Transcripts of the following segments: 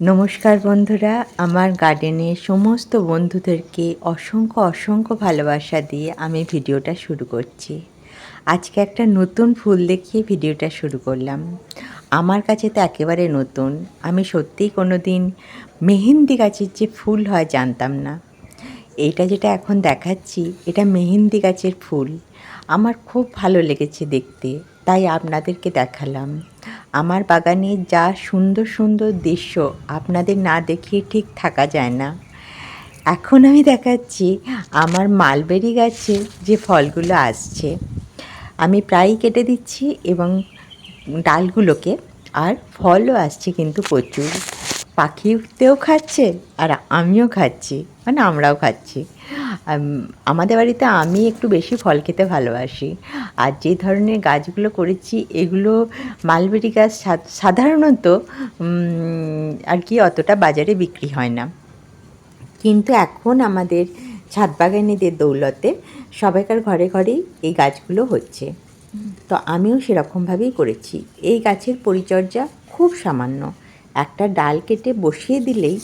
নমস্কার বন্ধুরা, আমার গার্ডেনে সমস্ত বন্ধুদেরকে অসংখ্য অসংখ্য ভালোবাসা দিয়ে আমি ভিডিওটা শুরু করছি। আজকে একটা নতুন ফুল দেখিয়ে ভিডিওটা শুরু করলাম। আমার কাছে তো একেবারে নতুন। আমি সত্যিই কোনো দিন মেহেন্দি গাছের যে ফুল হয় জানতাম না। এইটা যেটা এখন দেখাচ্ছি, এটা মেহেন্দি গাছের ফুল। আমার খুব ভালো লেগেছে দেখতে। তাই আপনাদেরকে দেখালাম। আমার বাগানে যা সুন্দর সুন্দর দৃশ্য আপনাদের না দেখিয়ে ঠিক থাকা যায় না। এখন আমি দেখাচ্ছি আমার মালবেরি গাছে যে ফলগুলো আসছে। আমি প্রায়ই কেটে দিচ্ছি এবং ডালগুলোকে, আর ফলও আসছে কিন্তু প্রচুর। পাখিতেও খাচ্ছে, আর আমিও খাচ্ছি মানে আমরাও খাচ্ছি। আমাদের বাড়িতে আমি একটু বেশি ফল খেতে ভালোবাসি। আর যে ধরনের গাছগুলো করেছি, এগুলো মালবেরি গাছ সাধারণত আর কি অতটা বাজারে বিক্রি হয় না। কিন্তু এখন আমাদের ছাদ বাগানিদের দৌলতে সবাইকার ঘরে ঘরেই এই গাছগুলো হচ্ছে। তো আমিও সেরকমভাবেই করেছি। এই গাছের পরিচর্যা খুব সামান্য। একটা ডাল কেটে বসিয়ে দিলেই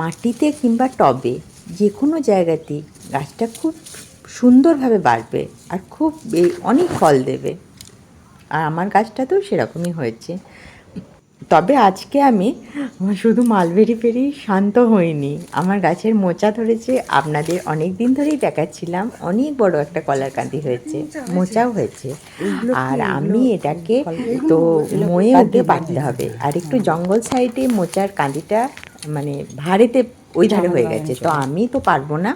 মাটিতে কিংবা টবে যে কোনো জায়গাতেই গাছটা খুব সুন্দরভাবে বাড়বে আর খুব অনেক ফল দেবে। আর আমার গাছটাতেও সেরকমই হয়েছে। তবে আজকে আমি শুধু মালবেরি পেরি শান্ত হইনি। আমার গাছের মোচা ধরেছে। আপনাদের অনেক দিন ধরেই দেখাচ্ছিলাম। অনেক বড় একটা কলার কাঁদি হয়েছে। মোচাও হয়েছে। আর আমি এটাকে তো ময়ে উঠে পারতে হবে। আর একটু জঙ্গল সাইডে মোচার কাঁদিটা মানে ভাড়েতে ওই ধারে হয়ে গেছে। তো আমি তো পারব না।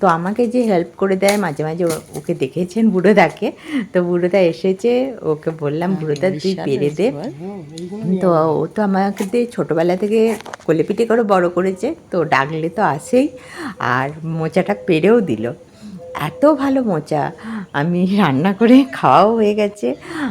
তো আমাকে যে হেল্প করে দেয় মাঝে মাঝে ওকে দেখেছেন বুড়োদাকে। তো বুড়োদা এসেছে ওকে বললাম বুড়োদা তুই পেরে দে। তো ও তো আমাকে দিয়ে ছোটোবেলা থেকে কোলেপিটে করে বড় করেছে। তো ডাকলে তো আসেই। আর মোচাটা পেরেও দিল। এত ভালো মোচা আমি রান্না করে খাওয়াও হয়ে গেছে।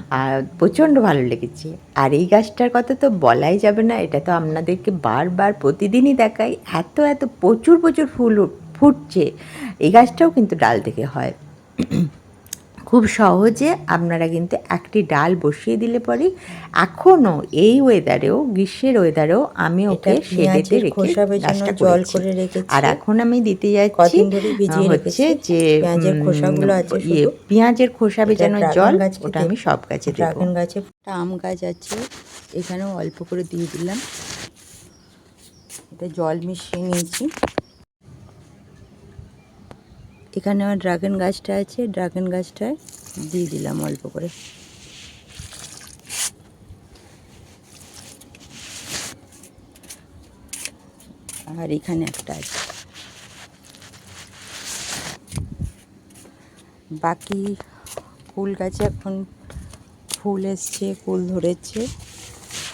আর প্রচণ্ড ভালো লেগেছে। আর এই গাছটার কথা তো বলাই যাবে না, এটা তো আপনাদেরকে বারবার প্রতিদিনই দেখাই। এত এত প্রচুর প্রচুর ফুল ফুটছে। এই গাছটাও কিন্তু ডাল থেকে হয়। খুব সহজে আপনারা কিন্তু একটি ডাল বসিয়ে দিলে পরে এখনও এই ওয়েদারেও গ্রীষ্মের ওয়েদারেও আমি ওকে পেঁয়াজের রেখে গাছটা জল করে রেখেছি। আর এখন আমি দিতে যাচ্ছি হচ্ছে যে পেঁয়াজের খোসাগুলো আছে ইয়ে পেঁয়াজের খোসা ড্রাগন জল ওটা আমি সব গাছে ড্রাগন গাছে আম গাছ আছে এখানেও অল্প করে দিয়ে দিলাম। এটা জল মিশিয়ে নিয়েছি। এখানে আমার ড্রাগন গাছটা আছে ড্রাগন গাছটায় দিয়ে দিলাম অল্প করে। আর এখানে একটা আছে। বাকি ফুল গাছে এখন ফুল এসছে, ফুল ধরেছে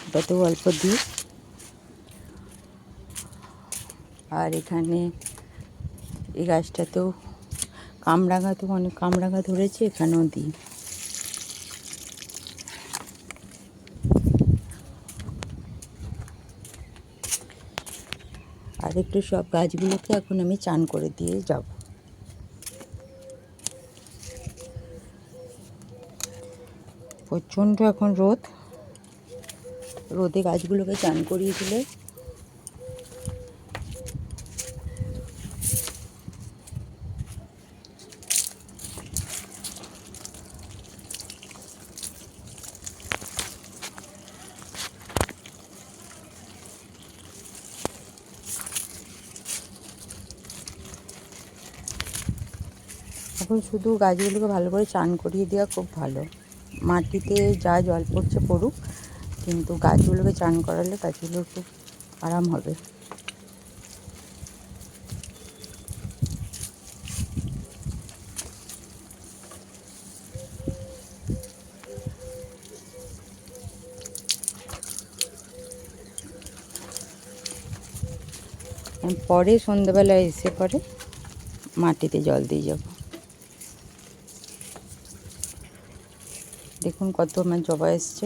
ওটাতেও অল্প দিই। আর এখানে এই গাছটাতেও কামরাঙা তো অনেক কামরাঙা ধরেছে, এখানেও দিই। আর একটু সব গাছগুলোকে এখন আমি চান করে দিয়ে যাব। প্রচণ্ড এখন রোদ। রোদে গাছগুলোকে চান করিয়ে দিলে এখন শুধু গাছগুলোকে ভালো করে চান করিয়ে দেওয়া খুব ভালো। মাটিতে যা জল পড়ছে পড়ুক, কিন্তু গাছগুলোকে চান করালে গাছগুলোর খুব আরাম হবে। পরে সন্ধ্যাবেলা এসে পরে মাটিতে জল দিয়ে যাব। দেখুন কত আমার জবা এসছে।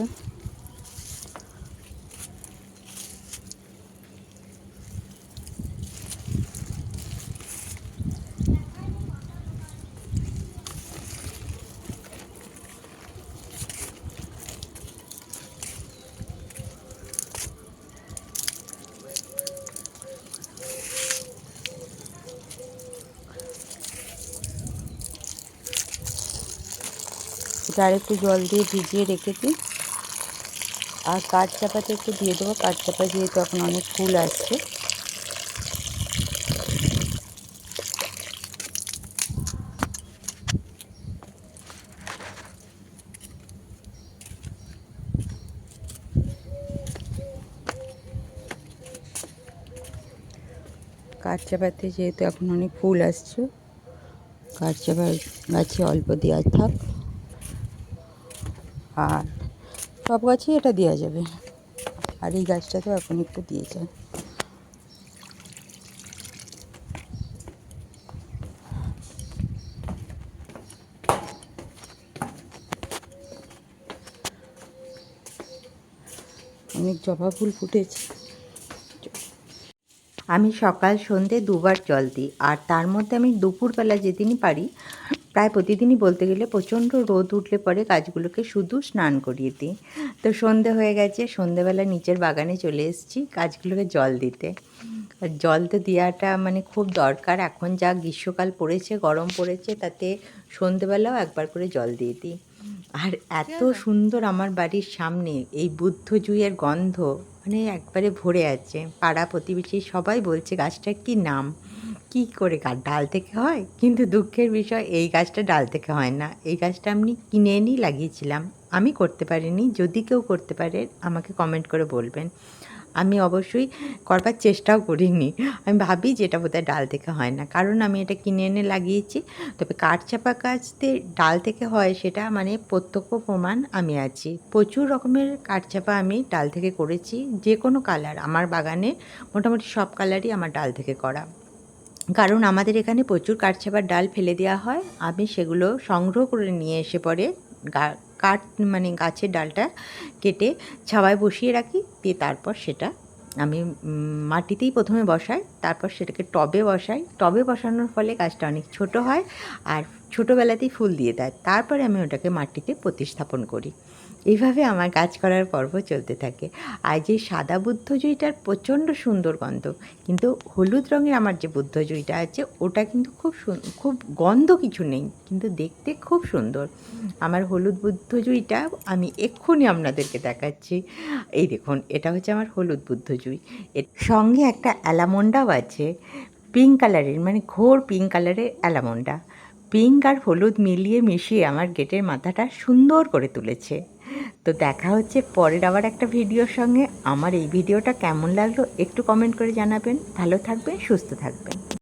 যার একটু জল দিয়ে ভিজিয়ে রেখেছি। আর কাঠ চাপাতে একটু দিয়ে দেবো। কাঠ চাপা যেহেতু এখন অনেক ফুল আসছে। কাঠ চাপাতে যেহেতু এখন অনেক ফুল আসছে, কাঠ চাপা গাছে অল্প দেওয়া থাক। আর সব গাছেই এটা দেওয়া যাবে। আর এই গাছটাতেও এখন একটু দিয়ে যায় অনেক জবা ফুল ফুটেছে। আমি সকাল সন্ধে দুবার জল দিই, আর তার মধ্যে আমি দুপুরবেলা যেদিনই পারি প্রায় প্রতিদিনই বলতে গেলে প্রচণ্ড রোদ উঠলে পরে গাছগুলোকে শুধু স্নান করিয়ে দিই। তো সন্ধে হয়ে গেছে সন্ধেবেলা নিচের বাগানে চলে এসেছি গাছগুলোকে জল দিতে। আর জল তো দেওয়াটা মানে খুব দরকার এখন যা গ্রীষ্মকাল পড়েছে গরম পড়েছে তাতে সন্ধেবেলাও একবার করে জল দিয়ে দিই। আর এত সুন্দর আমার বাড়ির সামনে এই বুদ্ধ জুইয়ের গন্ধ মানে একবারে ভরে আছে। পাড়া প্রতিবেশী সবাই বলছে গাছটার কি নাম? কি করে গা- ডাল থেকে হয়? কিন্তু দুঃখের বিষয়, এই গাছটা ডাল থেকে হয় না। এই গাছটা আমি কিনে এনেই লাগিয়েছিলাম। আমি করতে পারিনি। যদি কেউ করতে পারে, আমাকে কমেন্ট করে বলবেন। আমি অবশ্যই করবার চেষ্টাও করিনি। আমি ভাবি যে এটা বোধহয় ডাল থেকে হয় না। কারণ আমি এটা কিনে এনে লাগিয়েছি। তবে কাঠচাপা গাছতে ডাল থেকে হয় সেটা মানে প্রত্যক্ষ প্রমাণ আমি আছি। প্রচুর রকমের কাঠচাপা আমি ডাল থেকে করেছি। যে কোনো কালার আমার বাগানে মোটামুটি সব কালারই আমার ডাল থেকে করা। কারণ আমাদের এখানে প্রচুর কাঠচাপার ডাল ফেলে দেওয়া হয়। আমি সেগুলো সংগ্রহ করে নিয়ে এসে পরে কাঠ মানে গাছের ডালটা কেটে ছাওয়ায় বসিয়ে রাখি, দিয়ে তারপর সেটা আমি মাটিতেই প্রথমে বসাই, তারপর সেটাকে টবে বসাই। টবে বসানোর ফলে গাছটা অনেক ছোট হয় আর ছোটোবেলাতেই ফুল দিয়ে দেয়। তারপরে আমি ওটাকে মাটিতে প্রতিস্থাপন করি। এইভাবে আমার গাছ করার পর্ব চলতে থাকে। আর যে সাদা বুদ্ধজয়ীটার প্রচণ্ড সুন্দর গন্ধ, কিন্তু হলুদ রঙের আমার যে বুদ্ধজয়ীটা আছে, ওটা কিন্তু খুব খুব গন্ধ কিছু নেই, কিন্তু দেখতে খুব সুন্দর। আমার হলুদ বুদ্ধজুইটা আমি এক্ষুনি আপনাদেরকে দেখাচ্ছি। এই দেখুন, এটা হচ্ছে আমার হলুদ বুদ্ধজুই এর সঙ্গে একটা অ্যালামন্ডাও আছে, পিঙ্ক কালারের মানে ঘোর পিঙ্ক কালারের অ্যালামন্ডা। পিঙ্ক আর হলুদ মিলিয়ে মিশিয়ে আমার গেটের মাথাটা সুন্দর করে তুলেছে। তো দেখা হচ্ছে পরের আবার একটা ভিডিওর সঙ্গে। আমার এই ভিডিওটা কেমন লাগল একটু কমেন্ট করে জানাবেন। ভালো থাকবেন, সুস্থ থাকবেন।